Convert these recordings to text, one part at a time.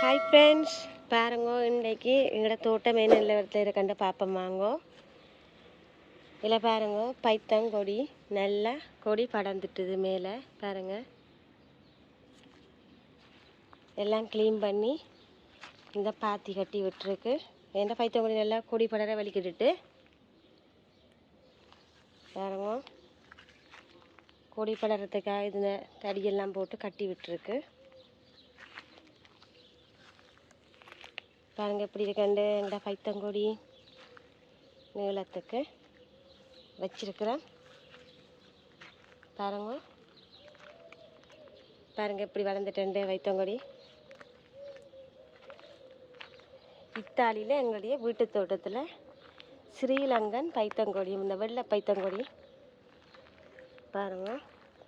Hi friends பாருங்க இன்றைக்கு எங்களோட தோட்டம் மெயின் நிலவரத்தில் இருக்கண்ட பாப்பம் வாங்கோ. இதில் பாருங்க பைத்தங்கொடி நல்லா கொடி படர்ந்துட்டுது மேலே. பாருங்க. எல்லாம் க்ளீன் பண்ணி இந்த பாத்தி கட்டி விட்டுருக்கு. எந்த பைத்தங்கொடி நல்லா கொடி படர வலிக்கிட்டுட்டு. பாருங்க. கொடி படறதுக்காக இதில் தடியெல்லாம் போட்டு கட்டி விட்டுருக்கு. பாருங்கள் எப்படி இருக்கண்டு எங்கள்ட பைத்தங்கொடி நீளத்துக்கு வச்சிருக்கிறேன் பாருங்க. பாருங்க எப்படி வளர்ந்துட்டேன் வைத்தங்கொடி இத்தாலியில் எங்களுடைய வீட்டு தோட்டத்தில் ஸ்ரீலங்கன் பைத்தங்கொடி இந்த வெள்ளை பைத்தங்கொடி. பாருங்க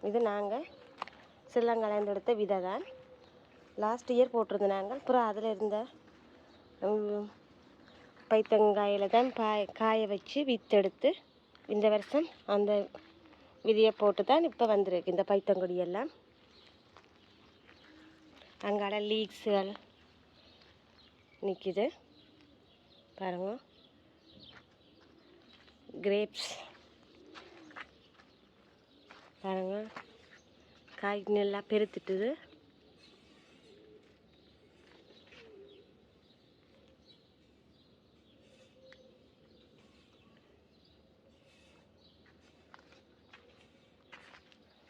இது நாங்கள் ஸ்ரீலங்காலேருந்து எடுத்த விதை தான் லாஸ்ட் இயர் போட்டிருந்தோம் நாங்கள் அப்புறம் அதில் இருந்த பைத்தங்காயில் தான் பா காய வச்சு வித்தெடுத்து இந்த வருஷம் அந்த விதியை போட்டு தான் இப்போ வந்திருக்கு இந்த பைத்தங்கொடியெல்லாம் அங்கால லீக்ஸுகள் நிற்கிது பாருங்க. கிரேப்ஸ் பாருங்க. காய் நல்லா பெருத்துட்டுது.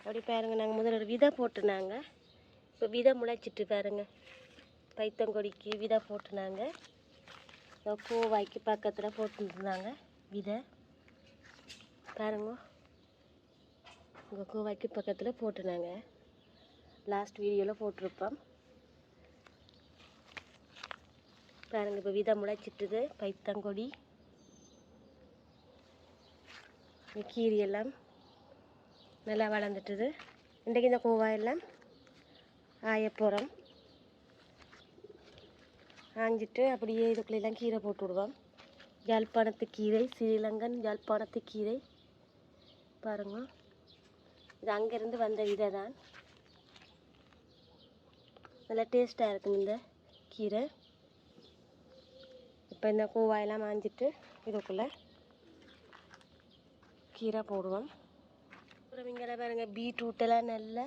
அப்படி பாருங்க நாங்கள் முதல்ல ஒரு விதை போட்டுனாங்க. இப்போ விதை முளைச்சிட்டு பாருங்கள் பைத்தங்கொடிக்கு விதை போட்டுனாங்க. கோவாய்க்கு பக்கத்தில் போட்டுருந்தாங்க விதை. பாருங்க. உங்கள் கோவாய்க்கு பக்கத்தில் போட்டுனாங்க. லாஸ்ட் வீடியோவில் போட்டிருப்போம். பாருங்கள் இப்போ விதை முளைச்சிட்டுது பைத்தங்கொடி. கீரியெல்லாம் நல்லா வளர்ந்துட்டுது. இன்றைக்கு இந்த கோவாயெல்லாம் ஆய போகிறோம் ஆஞ்சிட்டு அப்படியே இதுக்குள்ளெல்லாம் கீரை போட்டு விடுவோம். யாழ்ப்பாணத்து கீரை ஸ்ரீலங்கன் யாழ்ப்பாணத்து கீரை. பாருங்க. இது அங்கேருந்து வந்த விதை தான் நல்லா டேஸ்ட்டாக இருக்கும் இந்த கீரை. இப்போ இந்த கோவாயெல்லாம் ஆஞ்சிட்டு இதுக்குள்ளே கீரை போடுவோம். அப்புறம் இங்கே பாருங்க பீட்ரூட் எல்லாம் நல்லா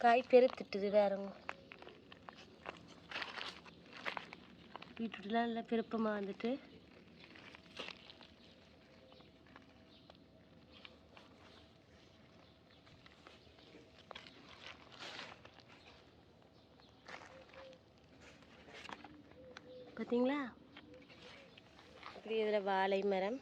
காய் பெருத்துட்டுது வேறங்க பீட்ரூட்லாம் நல்லா பெருப்பமாக வந்துட்டு. பார்த்தீங்களா இப்படி இதில் வாழை மரம்.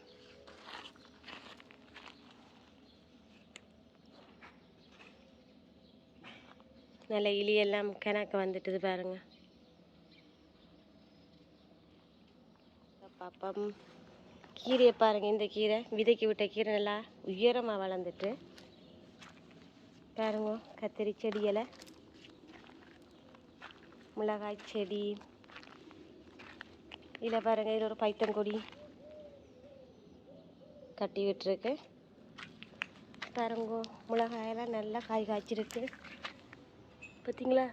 நல்ல இலியெல்லாம் கணக்கு வந்துட்டுது பாருங்க. பாப்பம். கீரையை பாருங்க இந்த கீரை. விதைக்கு விட்ட கீரை நல்லா உயரமாக வளர்ந்துட்டு பாருங்க கத்திரி செடியில் மிளகாய் செடி. இதில் பாருங்க இதில் ஒரு பைத்தங்கொடி கட்டி விட்டுருக்கு. பாருங்க மிளகாயெல்லாம் நல்லா காய் காய்ச்சிருக்கு. பார்த்தீங்களா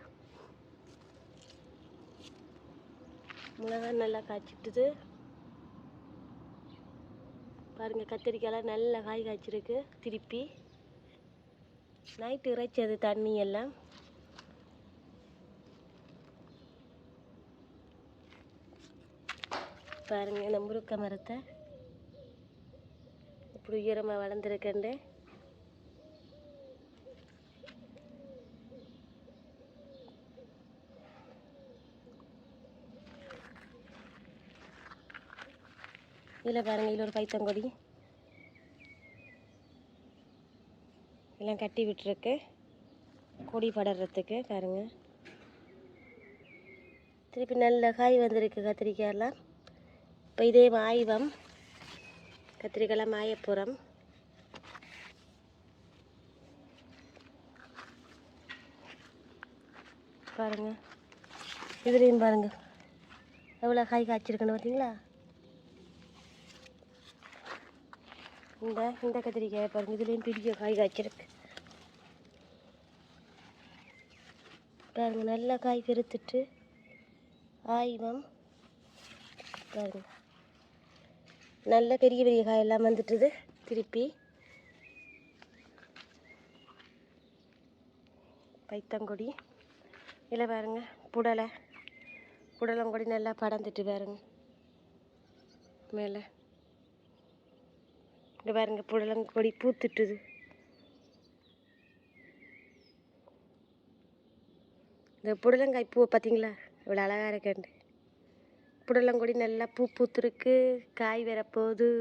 மிளகாய் நல்லா காய்ச்சிட்டுது பாருங்க கத்திரிக்காயெல்லாம் நல்லா காய் காய்ச்சிருக்கு. திருப்பி. நைட்டு இறைச்சது தண்ணி எல்லாம். பாருங்க இந்த முருக்க மரத்தை. இப்படி உயரமாக வளர்ந்துருக்கண்டு. இதில் பாருங்கள் இதில் ஒரு பைத்தங்கொடி. எல்லாம் கட்டி விட்டுருக்கு. கொடி படறதுக்கு பாருங்க. திருப்பி நல்ல காய் வந்திருக்கு கத்திரிக்காயெல்லாம் இப்போ இதே மாய்வம். கத்திரிக்காயெல்லாம் மாயப்புறம் பாருங்கள் பாருங்க. இதுலேயும் எவ்வளோ காய் காய்ச்சிருக்குன்னு பார்த்தீங்களா இந்த இந்த கத்திரிக்காய் பாருங்க. இதுலேயும் பெரிய காய் காய்ச்சிருக்கு. பாருங்க நல்லா காய் பெருத்துட்டு ஆய்வம் பாருங்க. நல்ல பெரிய பெரிய காயெல்லாம் வந்துட்டுது. திருப்பி. பைத்தங்கொடி. இதில் பாருங்க புடலை. புடலங்கொடி நல்லா படந்துட்டு பாருங்க. மேலே. இங்கே பாருங்கள் புடலங்கொடி பூத்துட்டுது. இந்த புடலங்காய் பூவை பார்த்தீங்களா இவ்வளோ அழகாக இருக்கேன்ட்டு புடலங்கொடி நல்லா பூ பூத்துருக்கு காய் வரப்போகுது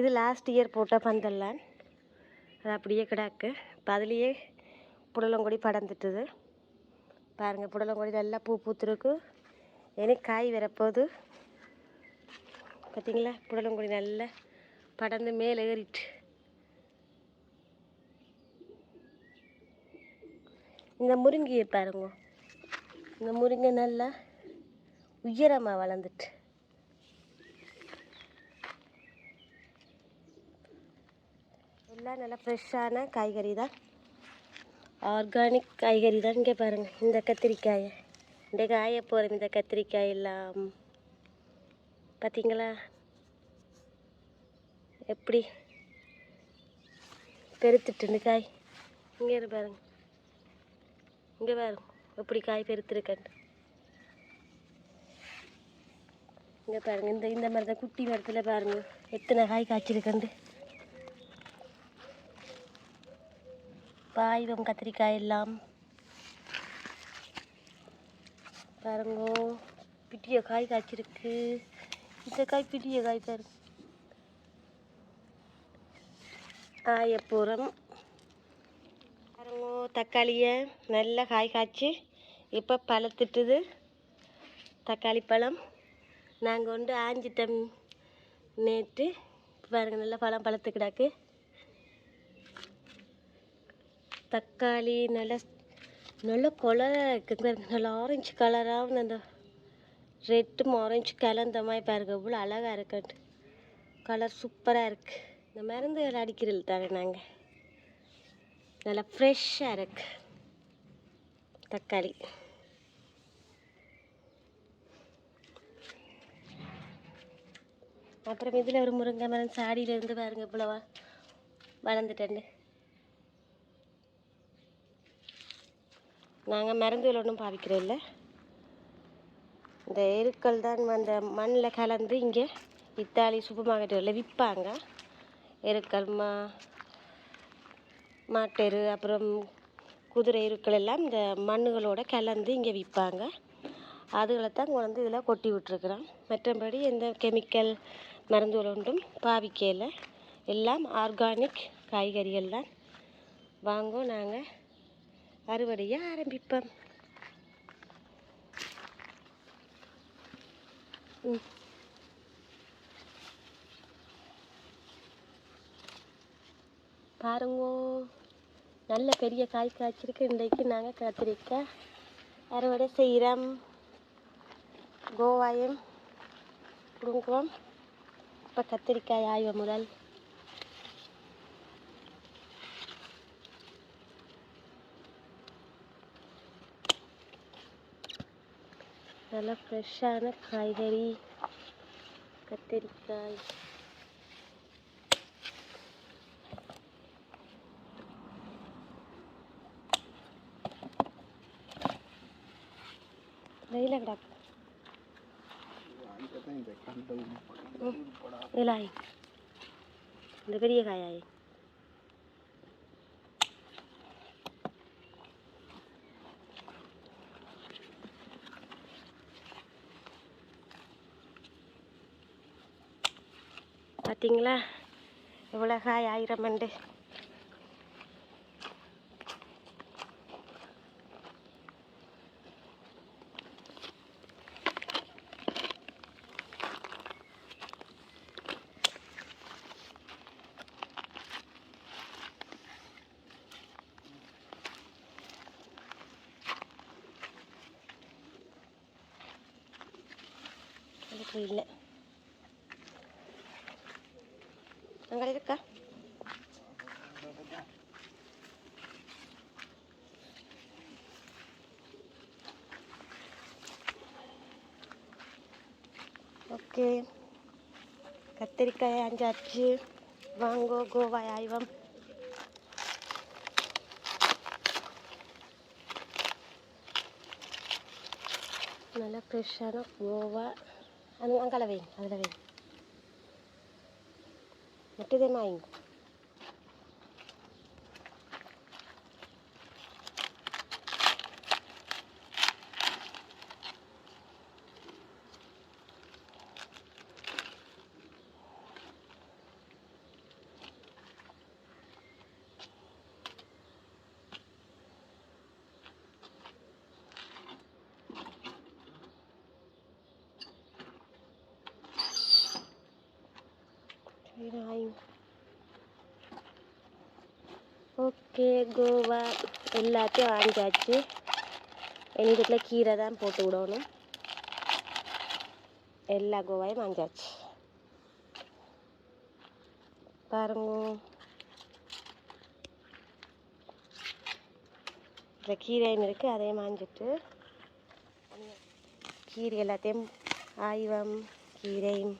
இது லாஸ்ட் இயர் போட்ட பந்தல்லாம். அது அப்படியே கிடாக்கு. இப்போ அதுலேயே புடலங்கொடி படர்ந்துட்டுது. பாருங்கள் புடலங்கொடி நல்லா பூ பூத்துருக்கு. எனக்கு காய் வரப்போகுது பார்த்தீங்களா புடலங்குடி நல்லா படர்ந்து மேலே ஏறிட்டு. இந்த முருங்கையை பாருங்க. இந்த முருங்கை நல்லா உயரமாக வளர்ந்துட்டு. எல்லாம் நல்லா ஃப்ரெஷ்ஷான காய்கறி தான். ஆர்கானிக் காய்கறி தான் இங்கே பாருங்கள் இந்த கத்திரிக்காயை. இந்த காய போகிற இந்த கத்திரிக்காய் எல்லாம். பார்த்தீங்களா எப்படி? பெருத்துட்டுன்னு காய் இங்கே இரு பாருங்க. இங்கே பாருங்க எப்படி காய் பெருத்திருக்கண்டு இங்கே பாருங்கள் இந்த இந்த மாதிரி தான் குட்டி மரத்தில் பாருங்கள் எத்தனை காய் காய்ச்சிருக்கண்டு பாய்வம் கத்திரிக்காய் எல்லாம். பாருங்க. பிட்டிய காய் காய்ச்சிருக்கு. இந்த காய் பிட்டிய காய் பாருங்க ஆயப்பூரம் பாருங்க தக்காளியை நல்லா காய் காய்ச்சி இப்போ பழத்துட்டுது. தக்காளி பழம். நாங்கள் வந்து ஆஞ்சிட்டோம் நேற்று பாருங்க நல்லா பழம் பழத்து கிடாக்கு. தக்காளி நல்லா நல்ல கலராக இருக்குது நல்லா ஆரஞ்சு கலராகவும் அந்த ரெட்டும் ஆரஞ்சு கலந்த மாதிரி பாருங்க. இவ்வளோ அழகாக இருக்குன்ட்டு கலர் சூப்பராக இருக்குது இந்த மருந்துகள் அடிக்கிறது தானே நாங்கள் நல்லா ஃப்ரெஷ்ஷாக இருக்கு. தக்காளி. அப்புறம் இதில் ஒரு முருங்கை மரம் சாடியிலேருந்து பாருங்க இவ்வளவா. வளர்ந்துட்டேன்னு. நாங்கள் மருந்துகள் ஒன்றும் பாவிக்கிறோம் இல்லை இந்த எருக்கள் தான் அந்த மண்ணில் கலந்து இங்கே இத்தாலி சூப்பர் மார்க்கெட்டுகளில் விற்பாங்க. எருக்கள் மா மாட்டெரு அப்புறம் குதிரை எருக்கள் எல்லாம் இந்த மண்ணுகளோட கலந்து இங்கே விற்பாங்க. அதுகளை தான் கொண்டு இதில் கொட்டி விட்டுருக்குறோம். மற்றபடி எந்த கெமிக்கல் மருந்துகள் ஒன்றும் பாவிக்கல. எல்லாம் ஆர்கானிக் காய்கறிகள் தான். வாங்கும் நாங்கள் அறுவடையை ஆரம்பிப்போம். பாருங்க நல்ல பெரிய காய் காய்ச்சிருக்கு. இன்றைக்கு நாங்கள் கத்திரிக்காய் அறுவடை செய்கிறோம் கோவாயம் பிடுங்குவோம் இப்போ கத்திரிக்காய் ஆய்வு முதல். நல்ல ஃப்ரெஷ்ஷான காய்கறி கத்திரிக்காய் வெயில கிடக்கு இலாய் இந்த பெரிய காயாய் பார்த்தீங்களா எவ்வளோ காய் ஆயிரம் மண்டு இல்லை. Angkat itu kah? Oke, katir kayak anjaji, banggo go bayai bam. Nala pressure nak anu angkala bing, angkala bing. Porque పెట్టేదేనా ఇంక சரி ஓகே கோவா. எல்லாத்தையும் வாங்கியாச்சு எங்களுக்குள்ள கீரை தான் போட்டு விடணும். எல்லா கோவாயும் வாங்கியாச்சு பாருங்க. இந்த கீரையும் இருக்குது அதையும் வாங்கிட்டு கீரை எல்லாத்தையும் ஆய்வம் கீரையும்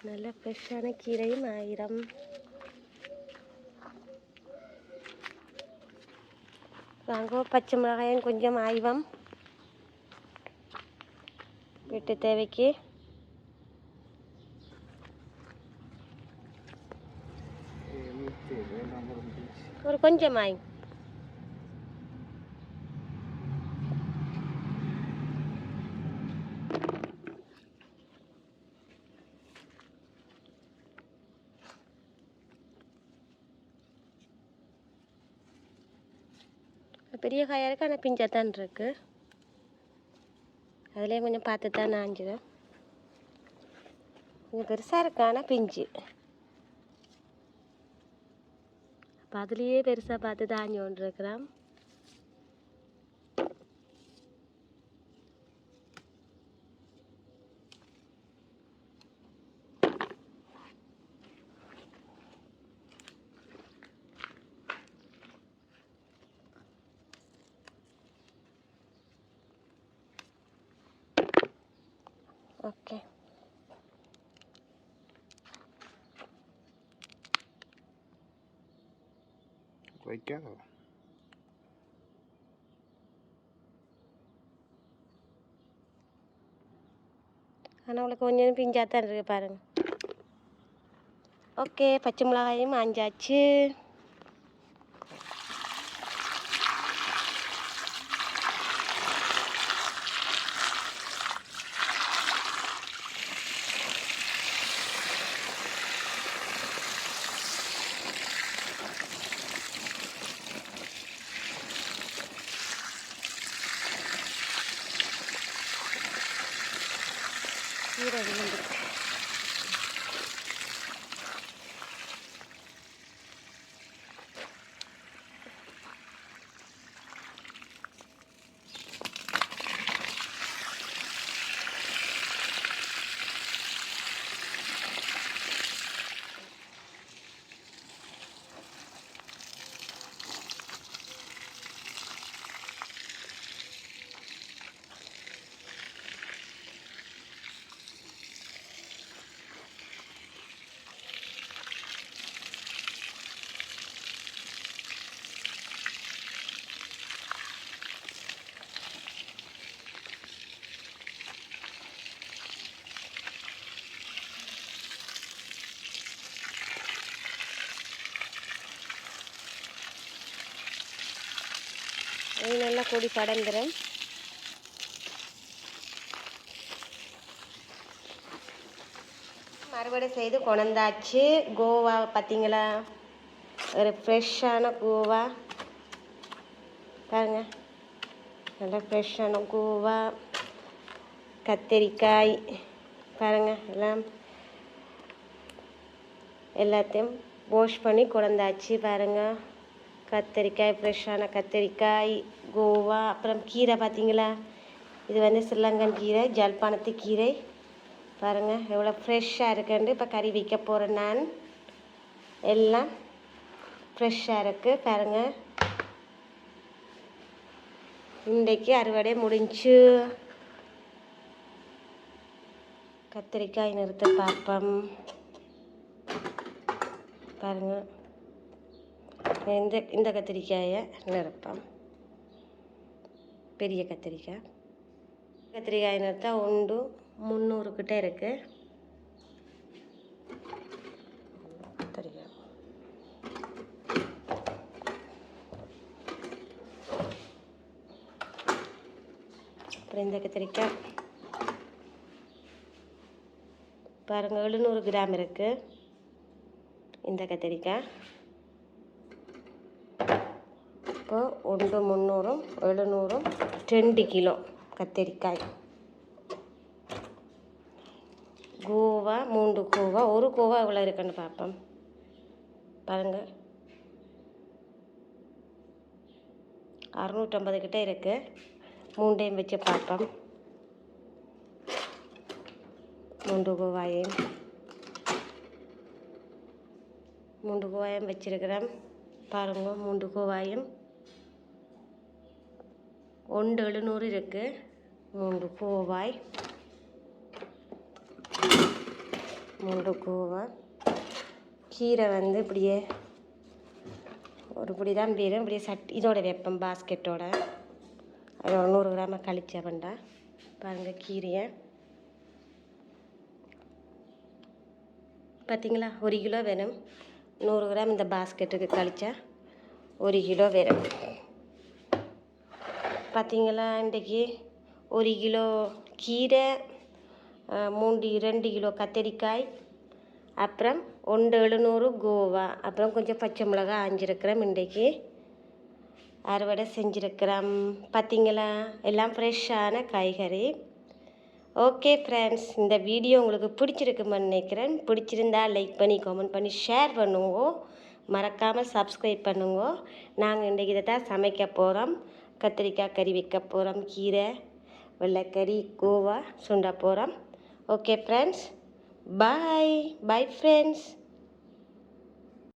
நல்ல ஃப்ரெஷ்ஷான கீரையும் ஆயிரம். வாங்க பச்சை மிளகாயும் கொஞ்சம் ஆய்வம் வீட்டு தேவைக்கு. ஒரு கொஞ்சம் ஆயும் பெரிய காயாக இருக்குது ஆனால் பிஞ்சாக தான் இருக்கு. அதுலேயே கொஞ்சம் பார்த்து தான் நாஞ்சுது கொஞ்சம் பெருசாக இருக்கு ஆனால் பிஞ்சு. அப்போ அதுலேயே பெருசாக பார்த்து தான் கொண்டு இருக்கிறான் ஓகே வைக்காத ஆனால் அவளுக்கு கொஞ்சம் பிஞ்சாக தான் இருக்கு பாருங்க ஓகே பச்சை மிளகாயும் ஆஞ்சாச்சு கீரை விழுந்துருக்கு இது நல்லா கொடி படந்துடும் அறுவடை செய்து கொண்டாச்சு. கோவா பார்த்தீங்களா? ஒரு ஃப்ரெஷ்ஷான கோவா. பாருங்க. நல்லா ஃப்ரெஷ்ஷான கோவா. கத்தரிக்காய். பாருங்க எல்லாம் எல்லாத்தையும் வாஷ் பண்ணி கொண்டாச்சு பாருங்கள் கத்தரிக்காய் ஃப்ரெஷ்ஷான கத்தரிக்காய் கோவா அப்புறம் கீரை பார்த்தீங்களா? இது வந்து ஸ்ரீலங்கன் கீரை ஜல்பானத்து கீரை. பாருங்கள் எவ்வளோ ஃப்ரெஷ்ஷாக இருக்குன்னு இப்போ கறி வைக்க போகிறேன் நான். எல்லாம் ஃப்ரெஷ்ஷாக இருக்குது பாருங்கள் இன்றைக்கு அறுவடை முடிஞ்சு. கத்திரிக்காய் நிறுத்த பார்ப்போம். பாருங்கள் இந்த இந்த கத்திரிக்காயை நிறுப்போம். பெரிய கத்திரிக்காய். கத்திரிக்காய் நிறுத்தா உண்டு முந்நூறு கிட்டே இருக்குது கத்திரிக்காய். அப்புறம் இந்த கத்திரிக்காய். பாருங்க எழுநூறு கிராம் இருக்கு. இந்த கத்திரிக்காய். இப்போ ஒன்று முந்நூறும் எழுநூறும் ரெண்டு கிலோ கத்திரிக்காய். கோவா மூன்று கோவா ஒரு கோவா எவ்வளோ இருக்குன்னு பார்ப்போம். பாருங்க. அறுநூற்றம்பது கிட்டே இருக்கு. மூண்டையும் வச்சு பார்ப்போம். மூன்று கோவாயையும். மூன்று கோவாயும் வச்சுருக்கிறேன். பாருங்க மூன்று கோவாயும். ஒன்று எழுநூறு இருக்குது மூன்று கோவாய். மூன்று கோவாய் கீரை வந்து இப்படியே ஒரு பிடி தான் வீரம் இப்படியே சட் இதோட வைப்பேன் பாஸ்கெட்டோட. அது ஒரு நூறு கிராம கழிச்ச வேண்டா. பாருங்கள் கீரையை. பார்த்தீங்களா ஒரு கிலோ வேணும் நூறு கிராம் இந்த பாஸ்கெட்டுக்கு கழிச்சா ஒரு கிலோ வேணும் பார்த்தீங்களா? இன்றைக்கி ஒரு கிலோ கீரை மூன்று ரெண்டு கிலோ கத்தரிக்காய் அப்புறம் ஒன்று எழுநூறு கோவா அப்புறம் கொஞ்சம் பச்சை மிளகா ஆஞ்சிருக்கிறோம் இன்றைக்கி. அறுவடை செஞ்சுருக்கிறோம். பார்த்தீங்களா? எல்லாம் ஃப்ரெஷ்ஷான காய்கறி. ஓகே ஃப்ரெண்ட்ஸ் இந்த வீடியோ உங்களுக்கு பிடிச்சிருக்குமென்னு நினைக்கிறேன். பிடிச்சிருந்தா லைக் பண்ணி கமெண்ட் பண்ணி ஷேர் பண்ணுங்க. மறக்காமல் சப்ஸ்கிரைப் பண்ணுங்க. நாங்கள் இன்றைக்கி இதை தான் சமைக்க போகிறோம் கத்திரிக்காய் கறி வைக்க போகிறோம் கீரை வெள்ளைக்கறி கோவா சுண்ட போகிறோம் okay friends bye bye friends